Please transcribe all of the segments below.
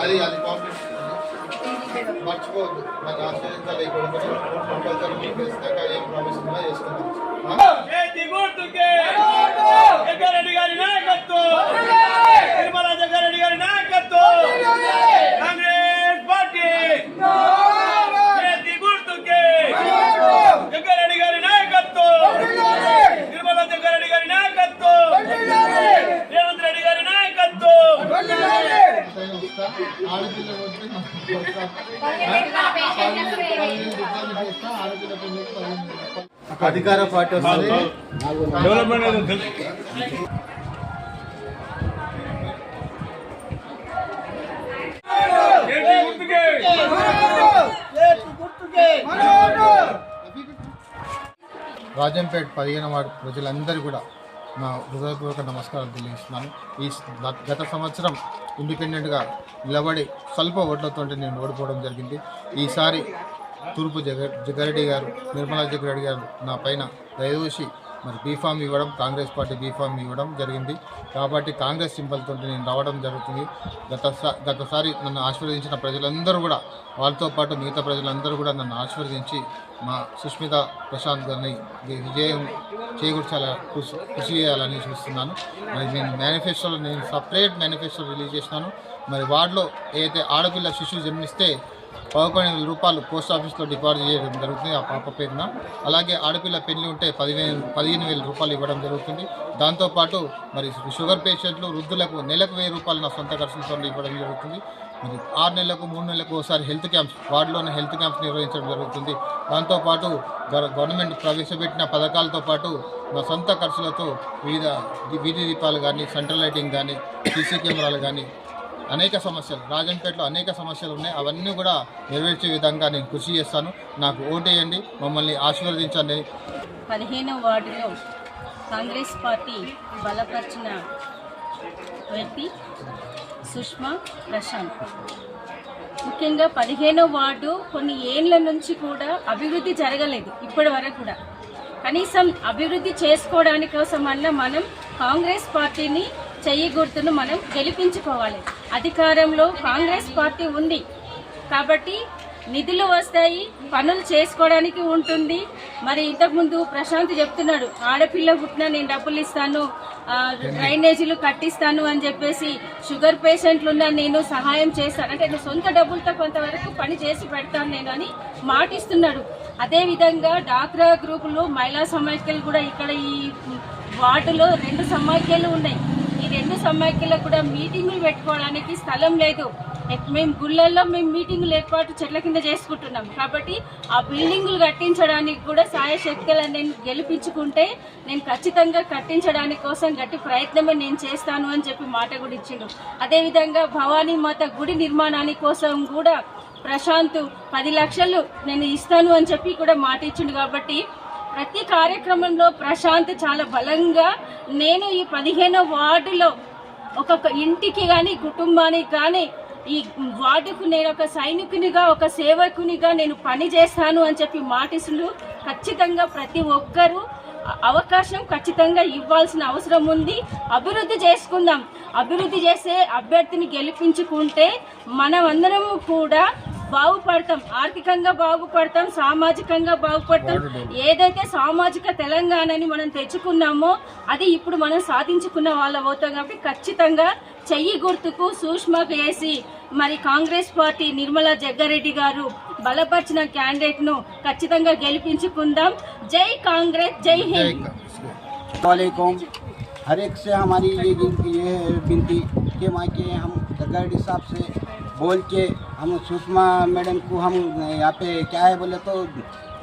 అది అది మర్చిపోవద్దు మన ఆశ్చర్యంగా లేకుండా కంపల్సరీ మీకు ఇస్తాక ఏం ప్రామిస్ ఉన్నా చేసుకుందాం అధికార పార్టీ వస్తుంది. డెవలప్మెంట్ రాజంపేట్ పదిహేను వార్డు ప్రజలందరూ కూడా నా హృదయపూర్వక నమస్కారాలు తెలియజేస్తున్నాను. ఈ గత- సంవత్సరం ఇండిపెండెంట్గా నిలబడి స్వల్ప ఓట్లతో నేను ఓడిపోవడం జరిగింది. ఈసారి తూర్పు జగ జగ్గారెడ్డి గారు నిర్మలా జగ్గారెడ్డి గారు నా పైన దయదోషి మరి బీఫామ్ ఇవ్వడం కాంగ్రెస్ పార్టీ బీఫామ్ ఇవ్వడం జరిగింది. కాబట్టి కాంగ్రెస్ సింబల్తో నేను రావడం జరుగుతుంది. గత గతసారి నన్ను ఆశీర్వదించిన ప్రజలందరూ కూడా వాళ్ళతో పాటు మిగతా ప్రజలందరూ కూడా నన్ను ఆశీర్వదించి మా సుష్మిత ప్రశాంత్ గారిని విజయం చేకూర్చాల కృషి కృషి చేయాలని చూస్తున్నాను. మరి నేను మేనిఫెస్టోలో నేను సపరేట్ మేనిఫెస్టో రిలీజ్ చేసినాను మరి వార్డులో ఏదైతే ఆడపిల్ల శిశువు జన్మిస్తే పదకొండు వేల రూపాయలు పోస్ట్ ఆఫీస్లో డిపాజిట్ చేయడం జరుగుతుంది ఆ పాప పేరున. అలాగే ఆడపిల్ల పెళ్ళి ఉంటే పదివేలు పదిహేను వేల రూపాయలు ఇవ్వడం జరుగుతుంది. దాంతోపాటు మరి షుగర్ పేషెంట్లు వృద్ధులకు నెలకు వెయ్యి రూపాయలు నా సొంత ఖర్చులతో ఇవ్వడం జరుగుతుంది. మరి ఆరు నెలలకు మూడు నెలలకు ఒకసారి హెల్త్ క్యాంప్స్ వార్డులోనే హెల్త్ క్యాంప్స్ నిర్వహించడం జరుగుతుంది. దాంతోపాటు గవర్నమెంట్ ప్రవేశపెట్టిన పథకాలతో పాటు నా సొంత ఖర్చులతో వివిధ వీధి దీపాలు కానీ సెంట్రల్ లైటింగ్ కానీ సీసీ కెమెరాలు కానీ అనేక సమస్యలు రాజంపేటలో అనేక సమస్యలు ఉన్నాయి. అవన్నీ కూడా నెరవేర్చే విధంగా నేను కృషి చేస్తాను. నాకు ఓటేయండి మమ్మల్ని ఆశీర్వదించండి. పదిహేనవ వార్డులో కాంగ్రెస్ పార్టీ బలపరిచిన వ్యక్తి సుష్మా ప్రశాంత్. ముఖ్యంగా పదిహేనో వార్డు కొన్ని ఏండ్ల నుంచి కూడా అభివృద్ధి జరగలేదు ఇప్పటి వరకు కూడా. కనీసం అభివృద్ధి చేసుకోవడానికి కోసం అన్న మనం కాంగ్రెస్ పార్టీని చెయ్యి గుర్తును మనం గెలిపించుకోవాలి. అధికారంలో కాంగ్రెస్ పార్టీ ఉంది. కాబట్టి నిధులు వస్తాయి పనులు చేసుకోవడానికి ఉంటుంది. మరి ఇంతకుముందు ప్రశాంత్ చెప్తున్నాడు ఆడపిల్ల పుట్టిన నేను డబ్బులు ఇస్తాను డ్రైనేజీలు కట్టిస్తాను అని చెప్పేసి షుగర్ పేషెంట్లు ఉన్న నేను సహాయం చేస్తాను. అంటే నేను సొంత డబ్బులతో కొంతవరకు పని చేసి పెడతాను నేను అని మాటిస్తున్నాడు. అదేవిధంగా డాక్రా గ్రూపులు మహిళా సమాఖ్యలు కూడా ఇక్కడ ఈ వార్డులో రెండు సమాఖ్యలు ఉన్నాయి. ఈ రెండు సమైక్యలకు కూడా మీటింగులు పెట్టుకోవడానికి స్థలం లేదు. మేము గుళ్ళల్లో మేము మీటింగులు ఏర్పాటు చెట్ల కింద చేసుకుంటున్నాం. కాబట్టి ఆ బిల్డింగులు కట్టించడానికి కూడా సాయ శక్తులను నేను గెలిపించుకుంటే నేను ఖచ్చితంగా కట్టించడానికి కోసం గట్టి ప్రయత్నమే నేను చేస్తాను అని చెప్పి మాట కూడా ఇచ్చిండు. అదేవిధంగా భవానీ మాత గుడి నిర్మాణానికి కోసం కూడా ప్రశాంత్ పది లక్షలు నేను ఇస్తాను అని చెప్పి కూడా మాట ఇచ్చిండు కాబట్టి ప్రతి కార్యక్రమంలో ప్రశాంత్ చాలా బలంగా నేను ఈ పదిహేను వార్డులో ఒక్కొక్క ఇంటికి కానీ కుటుంబానికి కానీ ఈ వార్డుకు నేను ఒక సైనికునిగా ఒక సేవకునిగా నేను పని చేస్తాను అని చెప్పి మాటిసులు ఖచ్చితంగా ప్రతి ఒక్కరూ అవకాశం ఖచ్చితంగా ఇవ్వాల్సిన అవసరం ఉంది. అభివృద్ధి చేసుకుందాం. అభివృద్ధి చేసే అభ్యర్థిని గెలిపించుకుంటే మనమందరం కూడా బాగుపడతాం ఆర్థికంగా బాగుపడతాం సామాజికంగా బాగుపడతాం ఏదైతే సామాజిక తెలంగాణని మనం తెచ్చుకున్నామో అది ఇప్పుడు మనం సాధించుకున్న వాళ్ళం అవుతాం కాబట్టి ఖచ్చితంగా చెయ్యి గుర్తుకు సూక్ష్మకు వేసి మరి కాంగ్రెస్ పార్టీ నిర్మలా జగ్గారెడ్డి గారు బలపరిచిన క్యాండిడేట్ ను ఖచ్చితంగా గెలిపించుకుందాం జై కాంగ్రెస్ జై హింద్ वालेकुम हर एक से हमारी ये गिन- ये है विनती कि माँ के हम जगाड़ी साहब से बोल के हम सुषमा मैडम को हम यहाँ पे क्या है बोले तो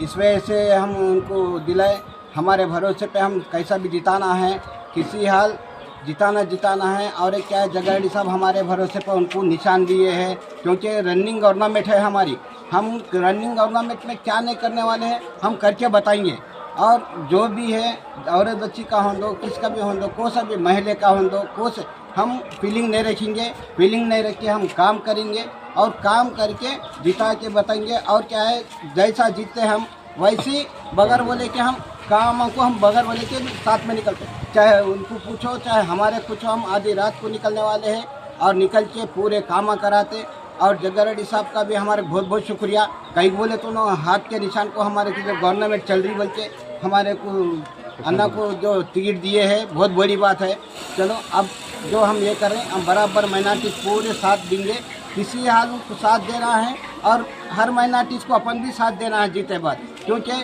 इस वजह से हम उनको दिलाए। हमारे भरोसे पे हम कैसा भी जिताना है, किसी हाल जिताना जिताना है, और एक क्या है, जगाड़ी साहब हमारे भरोसे पर उनको निशान दिए हैं, क्योंकि रनिंग ऑर्नामेंट है हमारी। हम रनिंग ऑर्नामेंट में क्या नहीं करने वाले हैं, हम करके बताएँगे। और जो भी है, औरत बच्ची का हों दो किसका भी हों दो को सा भी महिले का हों दो को हम फीलिंग नहीं रखेंगे फीलिंग नहीं रख के हम काम करेंगे और काम करके जिता के बताएँगे और क्या है, जैसा जीतते हम, वैसे बगैर बोले के हम काम को हम बगैर बोले के साथ में निकलते चाहे उनको पूछो, चाहे हमारे पूछो, हम आधी रात को निकलने वाले हैं और निकल के पूरे काम कराते और जग्गा रेड्डी साहब का भी हमारे बहुत बहुत शुक्रिया। कहीं बोले तो ना, हाथ के निशान को हमारे गवर्नमेंट चल रही बोल के हमारे को अन्ना को जो टिकट दिए हैं बहुत बड़ी बात है चलो अब जो हम ये करें हम बराबर माइनॉरिटी पूरे साथ देंगे किसी हाल में को साथ देना है और हर माइनॉरिटीज़ को अपन भी साथ देना है जीते बाद क्योंकि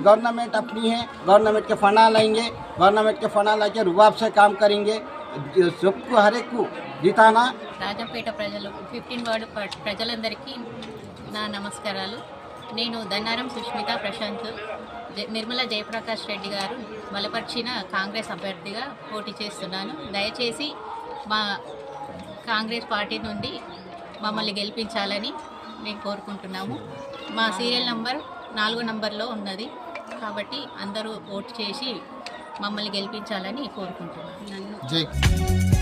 गवर्नमेंट अपनी है गवर्नमेंट के फंडा लाएंगे गवर्नमेंट के फंडा ला के रुबाब से काम करेंगे सबको हर एक को जिताना రాజంపేట ప్రజలు ఫిఫ్టీన్ వార్డు ప్ర- ప్రజలందరికీ నా నమస్కారాలు నేను దన్నారం సుష్మిత ప్రశాంత్ జ- నిర్మల జయప్రకాష్ రెడ్డి గారు బలపరిచిన కాంగ్రెస్ అభ్యర్థిగా పోటీ చేస్తున్నాను. దయచేసి మా కాంగ్రెస్ పార్టీ నుండి మమ్మల్ని గెలిపించాలని మేము కోరుకుంటున్నాము. మా సీరియల్ నంబర్ నాలుగు నంబర్లో ఉన్నది. కాబట్టి అందరూ ఓటు చేసి మమ్మల్ని గెలిపించాలని కోరుకుంటున్నాను.